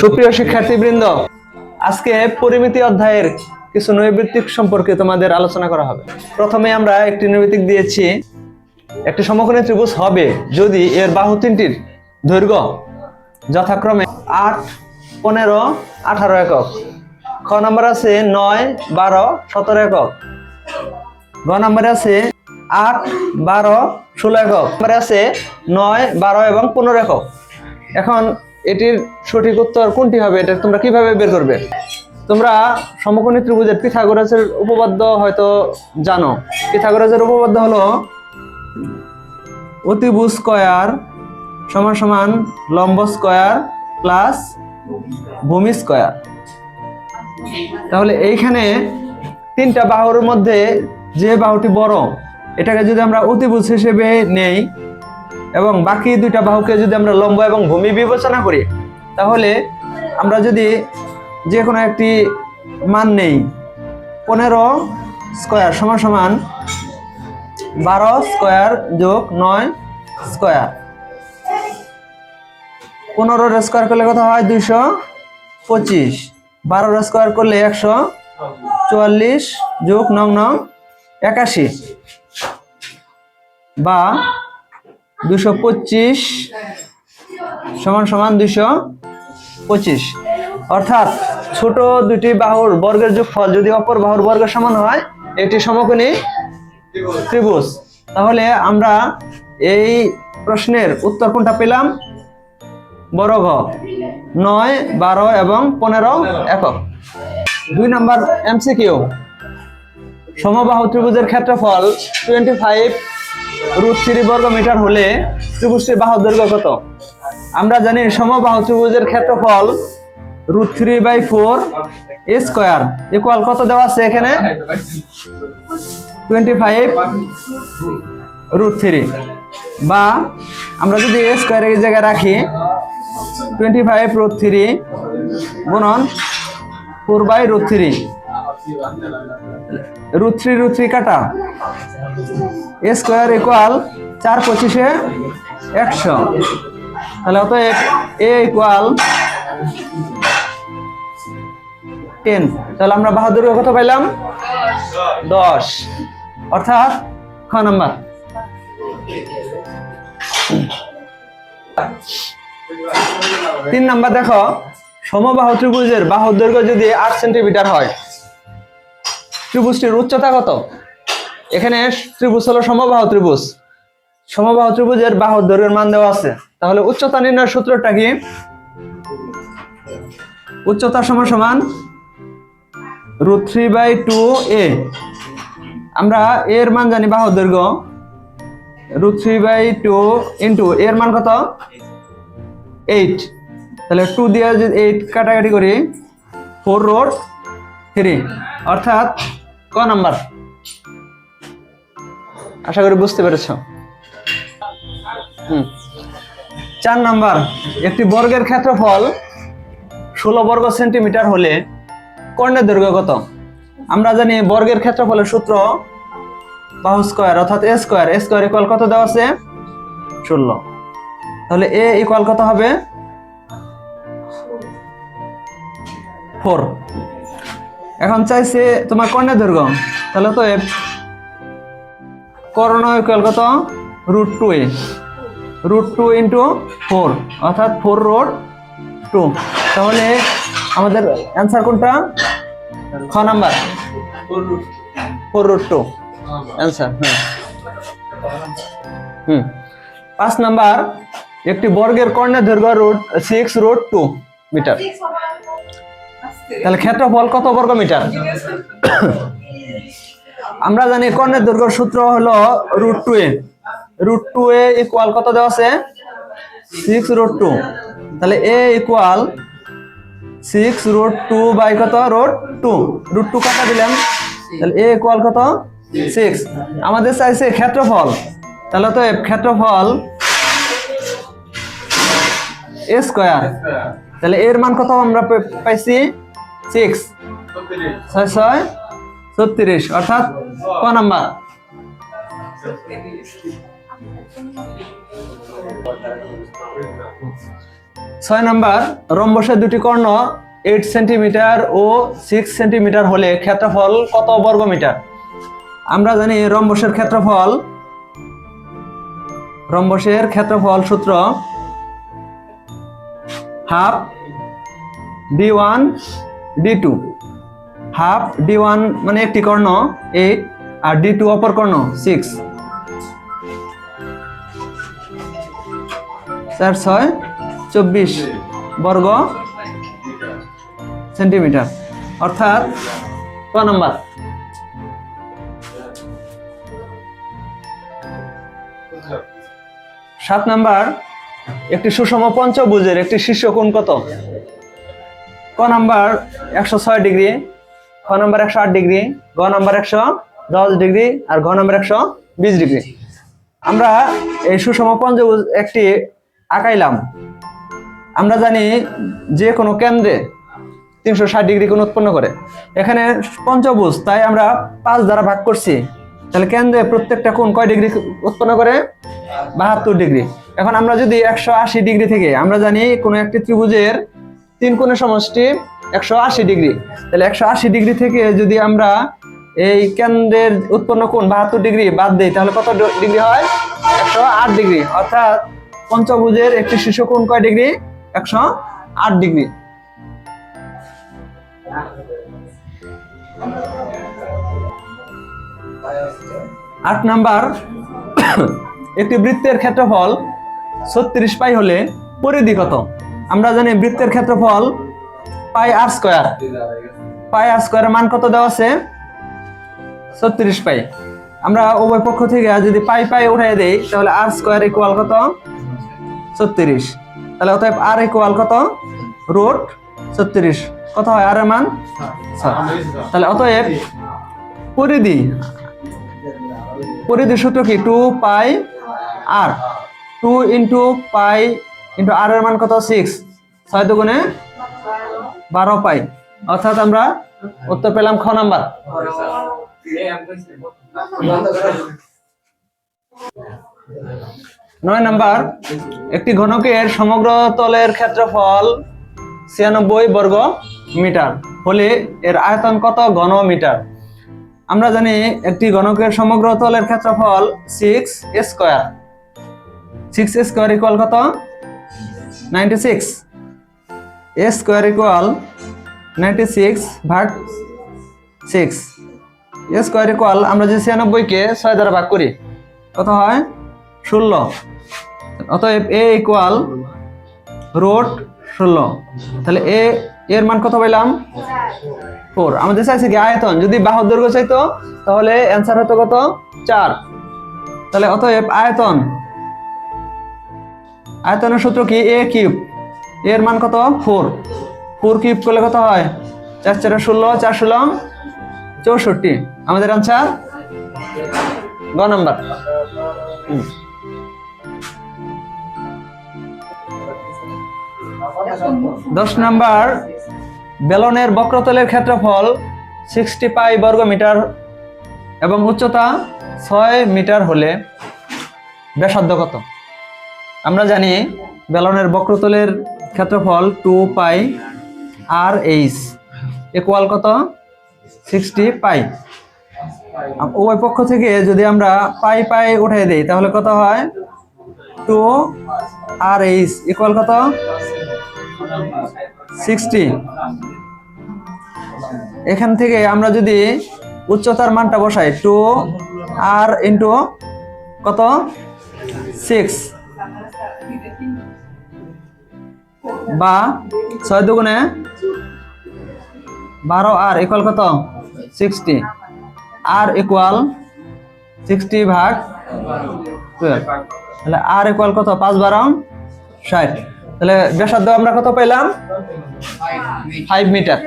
সুপ্রিয় শিক্ষার্থীবৃন্দ, আজকে পরিমিতি অধ্যায়ের কিছু নৈবৃত্তিক সম্পর্কে তোমাদের আলোচনা করা হবে। প্রথমে আমরা একটি নৈবৃত্তিক দিয়েছি, একটি সমকোণী ত্রিভুজ হবে যদি এর বাহু তিনটির দৈর্ঘ্য যথাক্রমে আট, পনেরো, আঠারো একক। খ নম্বর আছে নয়, বারো, সতেরো একক। গ নম্বরে আছে আট, বারো, ষোলো একক। আছে নয়, বারো এবং পনেরো একক। এখন এটির সঠিক উত্তর কোনটি হবে? এটা তোমরা কীভাবে বের করবে? তোমরা সমকোণী ত্রিভুজের পিথাগোরাসের উপপাদ্য হয়তো জানো। পিথাগোরাসের উপপাদ্য হলো অতিভুজ স্কয়ার সমান সমান লম্ব স্কয়ার প্লাস ভূমি স্কয়ার। তাহলে এইখানে তিনটা বাহুর মধ্যে যে বাহুটি বড়, এটাকে যদি আমরা অতিভুজ হিসেবে নেই এবং বাকি দুইটা বাহুকে যদি আমরা লম্ব এবং ভূমি বিবেচনা করি, তাহলে আমরা যদি যে কোনো একটি মান নেই, পনেরো স্কোয়ার সমান সমান বারো স্কোয়ার যোগ নয় স্কোয়ার। পনেরোর স্কোয়ার করলে কত হয়? দুইশো পঁচিশ। বারোর স্কোয়ার করলে একশো চুয়াল্লিশ যোগ নং নং একাশি। বা দুশো পঁচিশ সমান সমান দুইশো পঁচিশ। অর্থাৎ ছোট দুটি বাহুর বর্গের যোগফল যদি অপর বাহুর বর্গের সমান হয় এটি সমকোণী ত্রিভুজ। তাহলে আমরা এই প্রশ্নের উত্তর কোনটা পেলাম? বড় নয়, বারো এবং পনেরো একক। দুই নাম্বার এমসিকিউ। সমবাহু ত্রিভুজের ক্ষেত্রফল টোয়েন্টি ফাইভ রুট থ্রি বর্গ মিটার হলে ত্রিভুজটির বাহু দৈর্ঘ্য কত? আমরা জানি সমবাহু ত্রিভুজের ক্ষেত্রফল root three by four square. Equal কত দেওয়া আছে এখানে? Twenty five root three. বা আমরা যদি এ স্কোয়ার এই জায়গায় রাখি টোয়েন্টি ফাইভ রুট থ্রি গুণন four by root three. Root three root three কাটা। এ স্কোয়ার ইকুয়াল চার পঁচিশে একশো। তাহলে অতএব এ ইকুয়াল টেন তাহলে আমরা বাহাদুর কত পাইলাম দশ। অর্থাৎ খ নাম্বার। তিন নাম্বার দেখো, সমবাহু ত্রিভুজের বাহুর দৈর্ঘ্য যদি আট সেন্টিমিটার হয় ত্রিভুজটির উচ্চতা কত? এখানে ত্রিভুজ হলো সমবাহ ত্রিভুজ। সমবাহ ত্রিভুজের বাহুর দৈর্ঘ্যের মান দেওয়া আছে। তাহলে উচ্চতা নির্ণয়ের সূত্রটা কি? উচ্চতা সমান সমান root three by two a. আমরা এর মান জানি বাহুর দৈর্ঘ্য। Root three by two into এর মান কত? এইট। তাহলে টু দিয়ে এইট কাটাকাটি করি, ফোর রোড থ্রি। অর্থাৎ ক নাম্বার? আশা করি বুঝতে পেরেছ। হুম। চার নাম্বার, একটি বর্গের ক্ষেত্রফল ষোলো বর্গ সেন্টিমিটার হলে কর্ণের দৈর্ঘ্য কত? আমরা জানি বর্গের ক্ষেত্রফলের সূত্র বাহু স্কোয়ার, অর্থাৎ a square. A square equal কত দেওয়া আছে? ষোলো। তাহলে এ ইকুয়াল কত হবে? ফোর এখন চাইছে তোমার কর্ণের দৈর্ঘ্য তাহলে তো কর্ণ ইকুয়াল কত? Root two a root two into four অর্থাৎ ফোর রোড টু তাহলে আমাদের অ্যান্সার কোনটা? খ number. Four root two answer হুম। হুম। পাঁচ নাম্বার, একটি বর্গের কর্ণের দৈর্ঘ্য root six root two metre তাহলে ক্ষেত্রফল কত বর্গ মিটার আমরা জানি কর্ণের দৈর্ঘ্য সূত্র হলো root two a root two a equal কত দেওয়া আছে? সিক্স রুট টু তাহলে a equal six root two by কত? রুট টু রুট টু কাটা দিলাম। তাহলে এ ইকুয়াল কত? সিক্স আমাদের চাইছে ক্ষেত্রফল। তাহলে তো ক্ষেত্রফল এ স্কোয়ার তাহলে এর মান কত আমরা পাইছি? সিক্স। ছয় ছয়, ছত্রিশ। অর্থাৎ ক নাম্বার? ছয় নাম্বার, রম্বসের দুটি কর্ণ এইট সেন্টিমিটার ও সিক্স সেন্টিমিটার হলে ক্ষেত্রফল কত বর্গ মিটার আমরা জানি রম্বসের ক্ষেত্রফল রম্বসের ক্ষেত্রফল সূত্র half D one D two half D one মানে একটি কর্ণ এইট আর ডি টু অপর কর্ণ সিক্স চার, ছয়, চব্বিশ বর্গ সেন্টিমিটার। অর্থাৎ ক নাম্বার? সাত নাম্বার, একটি সুষম পঞ্চভুজের একটি শীর্ষ কোণ কত? ক নাম্বার একশো ছয় ডিগ্রি, খ নাম্বার একশো আট ডিগ্রি, গ নাম্বার একশো দশ ডিগ্রি আর ঘ নাম্বার একশো বিশ ডিগ্রি। আমরা এই সুষম পঞ্চভুজ একটি আঁকাইলাম। আমরা জানি যে কোনো কেন্দ্রে তিনশো ষাট ডিগ্রি কোণ উৎপন্ন করে। এখানে পঞ্চভুজ, তাই আমরা পাঁচ দ্বারা ভাগ করছি। তাহলে কেন্দ্রে প্রত্যেকটা কোণ কয় ডিগ্রি উৎপন্ন করে? বাহাত্তর ডিগ্রি। এখন আমরা যদি একশো আশি ডিগ্রি থেকে, আমরা জানি কোনো একটি ত্রিভুজের তিন কোণের সমষ্টি একশো আশি ডিগ্রি। তাহলে একশো আশি ডিগ্রি থেকে যদি আমরা এই কেন্দ্রের উৎপন্ন কোণ বাহাত্তর ডিগ্রি বাদ দিই, তাহলে কত ডিগ্রি হয়? একশো আট ডিগ্রি। অর্থাৎ পঞ্চভুজের একটি শীর্ষ কোণ কয় ডিগ্রি? একশো আট ডিগ্রি। আট নাম্বার, একটি বৃত্তের ক্ষেত্রফল ছত্রিশ পাই হলে পরিধি কত? আমরা জানি বৃত্তের ক্ষেত্রফল পাই আর স্কোয়ার পাই আর স্কোয়ারের মান কত দেওয়া আছে? ছত্রিশ পাই। আমরা উভয় পক্ষ থেকে যদি পাই পাই উঠাই দেই, তাহলে আর স্কোয়ার ইকুয়াল কত? ছত্রিশ। তাহলে অতএব আর ইকুয়াল কত? রুট ছত্রিশ। কত হয় আর মান? তাহলে অতএব পরিধি। পরিধি সূত্র কি? Two pi r two into pi into r এর মান কত? সিক্স ছয় দুগুণে বারো পাই। অর্থাৎ আমরা উত্তর পেলাম খ নাম্বার। নয় নাম্বার, একটি ঘনকের সমগ্র তলের ক্ষেত্রফল ছিয়ানব্বই বর্গ মিটার। হলে এর আয়তন কত? ঘন মিটার। আমরা জানি একটি ঘনকের সমগ্র তলের ক্ষেত্রফল six square six square equal কত? Ninety six a square equal ninety six ভাগ সিক্স এ স্কোয়ার ইকুয়াল আমরা যে ছিয়ানব্বইকে ছয় দ্বারা ভাগ করি, কত হয়? ষোলো। অতএব এ ইকুয়াল রোড ষোলো। তাহলে এ এর মান কত পাইলাম? ফোর আমাদের চাইছে কি আয়তন? যদি বাহুর দৈর্ঘ্য চাইতো, তাহলে অ্যান্সার হতো কত? চার। তাহলে অতএব আয়তন আয়তনের সূত্র কি? এ কিউব এর মান কত? ফোর ফোর কিউব করলে কত হয়? চার চার ষোলো চার ষোলো, চৌষট্টি। আমাদের আনসার গ নাম্বার। দশ নাম্বার। বেলনের বক্রতলের ক্ষেত্রফল সিক্সটি পাই বর্গ মিটার এবং উচ্চতা ছয় মিটার হলে ব্যাসার্ধ কত? আমরা জানি বেলনের বক্রতলের ক্ষেত্রফল two pi r h. Equal কত? Sixty pi. উভয় পক্ষ থেকে যদি আমরা পাই পাই উঠাই দিই, তাহলে কত হয়? টু আর এইচ ইকুয়াল কত? সিক্সটি এখান থেকে আমরা যদি উচ্চতার মানটা বসাই, টু আর ইন্টু কত? সিক্স বা ছয় দুগুণে বারো আর ইকুয়াল কত? সিক্সটি আর ইকুয়াল সিক্সটি ভাগ তাহলে আর ইকুয়াল কত? পাঁচ বারো, ষাট। তাহলে ব্যাসার্ধ আমরা কত পেলাম? Five metre